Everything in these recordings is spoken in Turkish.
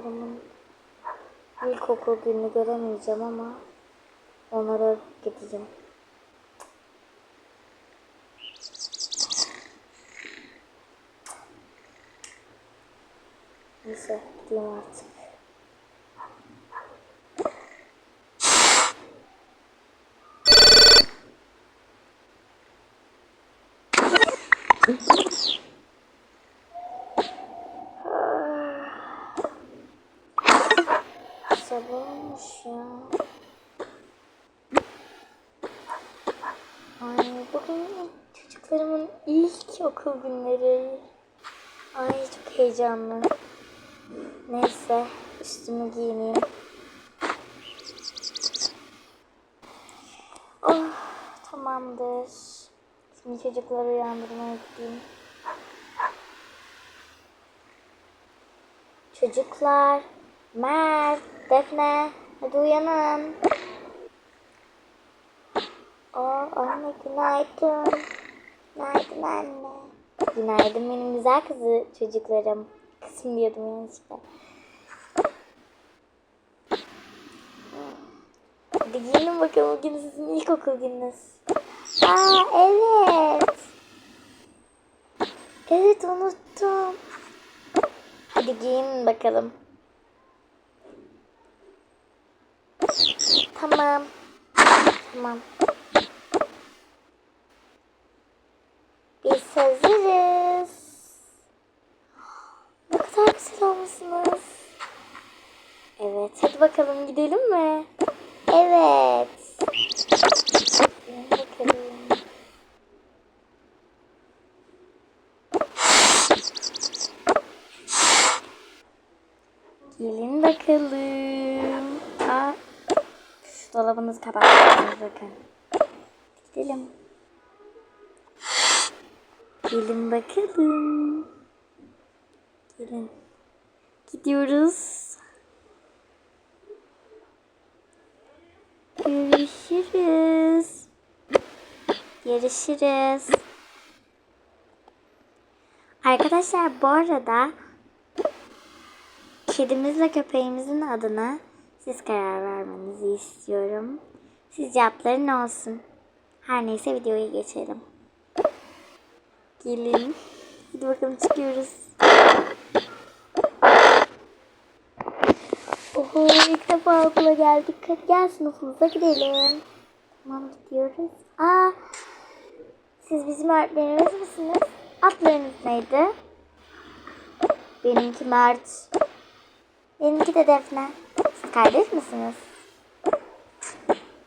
çocuklarımın ilkokul gününü göremeyeceğim ama onlara gideceğim. Neyse gideyim artık. Olmuş ya. Ay bugün çocuklarımın ilk okul günleri. Ay çok heyecanlı. Neyse üstümü giyineyim. Oh tamamdır. Şimdi çocukları uyandırmaya gideyim. Çocuklar, Mert, Defne, hadi uyanın. Aa, anne günaydın. Günaydın anne. Günaydın benim güzel kızı çocuklarım. Kızım diyordum yanlışlıkla. Hadi giyinin bakalım bugün sizin ilkokul gününüz. Aa evet. Evet unuttum. Hadi giyinin bakalım. Tamam. Tamam. Biz hazırız. Ne kadar güzel olmuşsunuz. Evet, hadi bakalım gidelim mi? Evet. Gelin bakalım. Dolabınızı kapattınız bakın. Gidelim. Gelin bakalım. Gelin. Gidiyoruz. Görüşürüz. Görüşürüz. Arkadaşlar bu arada kedimizle köpeğimizin adına siz karar vermenizi istiyorum. Siz cevapları ne olsun? Her neyse videoya geçelim. Gelin. Hadi bakalım çıkıyoruz. Oho ilk defa okula geldik. Hadi gel sınıfımıza gidelim. Tamam gidiyoruz. Aa, siz bizim öğretmenimiz misiniz? Adlarınız neydi? Benimki Mert. Benimki de Defne. Kardeş misiniz?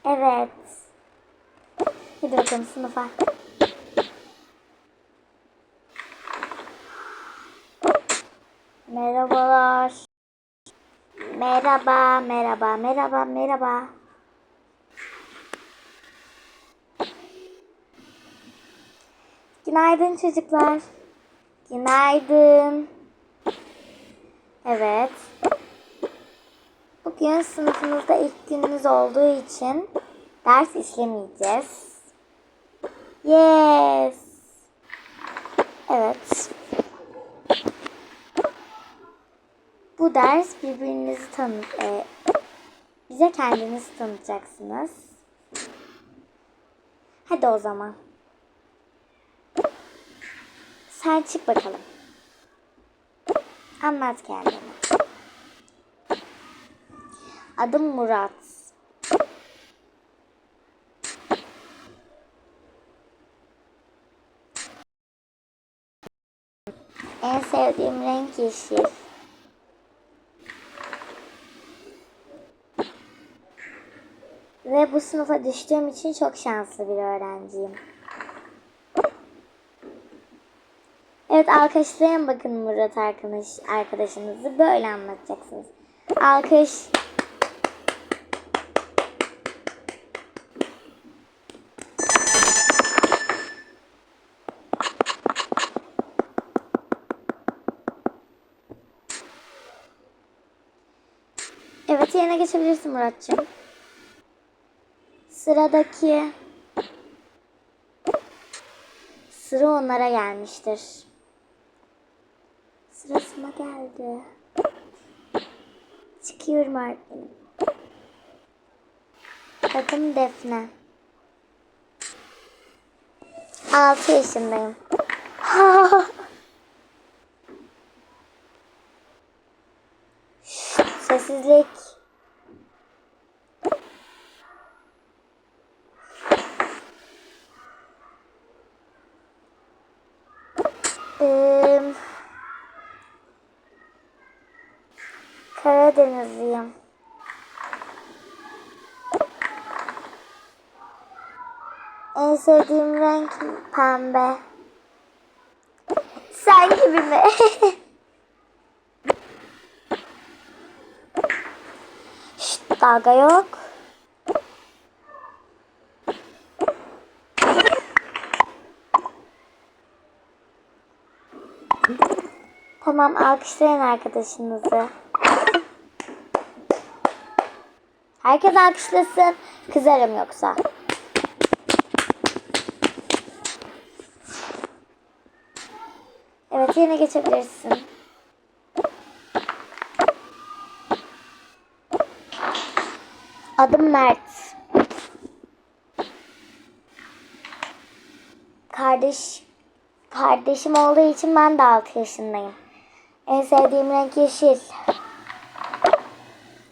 Evet. Hadi bakalım sınıfa. Merhabalar. Merhaba, merhaba, merhaba, merhaba. Günaydın çocuklar. Günaydın. Evet. Bugün sınıfımızda ilk günümüz olduğu için ders işlemeyeceğiz. Yes. Evet. Bu ders birbirinizi tanı e, bize kendinizi tanıtacaksınız. Hadi o zaman. Sen çık bakalım. Anlat kendini. Adım Murat. En sevdiğim renk yeşil. Ve bu sınıfa düştüğüm için çok şanslı bir öğrenciyim. Evet alkışlayın bakın Murat arkadaş, arkadaşınızı böyle anlatacaksınız. Alkış. Evet yerine geçebilirsin Muratcığım. Sıradaki sıra onlara gelmiştir. Sırasına geldi. Çıkıyorum öğretmenim. Adım Defne. 6 yaşındayım. Sessizlik. Ee, Karadenizliyim. En sevdiğim renk pembe. Sen gibi mi? Şşt, dalga yok. Tamam alkışlayın arkadaşınızı. Herkes alkışlasın. Kızarım yoksa. Evet yerine geçebilirsin. Adım Mert. Kardeş kardeşim olduğu için ben de 6 yaşındayım. En sevdiğim renk yeşil.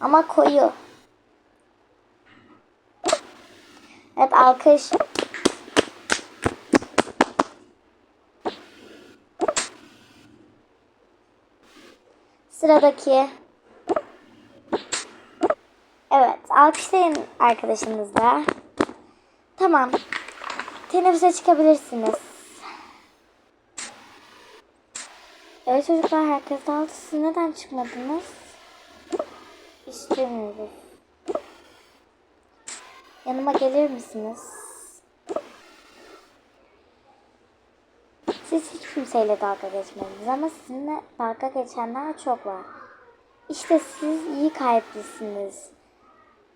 Ama koyu. Evet alkış. Sıradaki. Evet alkışlayın arkadaşınızla. Tamam. Teneffüse çıkabilirsiniz. Evet çocuklar herkes dağıldı. Siz neden çıkmadınız? İstemiyoruz. Yanıma gelir misiniz? Siz hiç kimseyle dalga geçmediniz ama sizinle dalga geçenler çok var. İşte siz iyi kalplisiniz.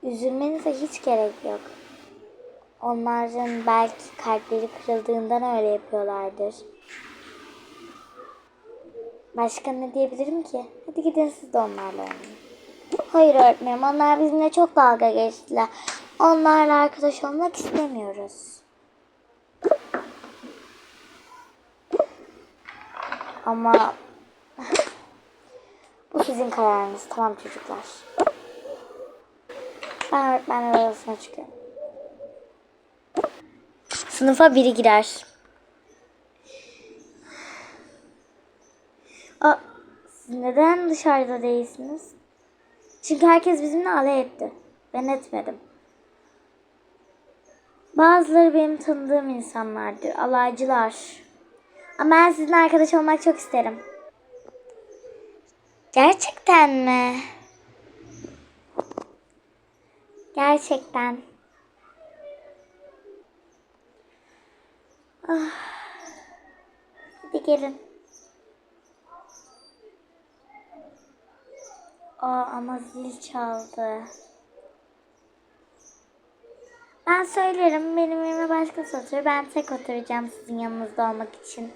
Üzülmenize hiç gerek yok. Onların belki kalpleri kırıldığından öyle yapıyorlardır. Başka ne diyebilirim ki? Hadi gidin siz de onlarla oynayın. Hayır öğretmenim onlar bizimle çok dalga geçtiler. Onlarla arkadaş olmak istemiyoruz. Ama bu sizin kararınız. Tamam çocuklar. Ben öğretmenler odasına çıkıyorum. Sınıfa biri girer. Aa, siz neden dışarıda değilsiniz? Çünkü herkes bizimle alay etti. Ben etmedim. Bazıları benim tanıdığım insanlardır. Alaycılar. Ama ben sizinle arkadaş olmak çok isterim. Gerçekten mi? Gerçekten. Ah. Hadi gelin. Aa ama zil çaldı. Ben söylerim benim yerime başkası oturur. Ben tek oturacağım sizin yanınızda olmak için.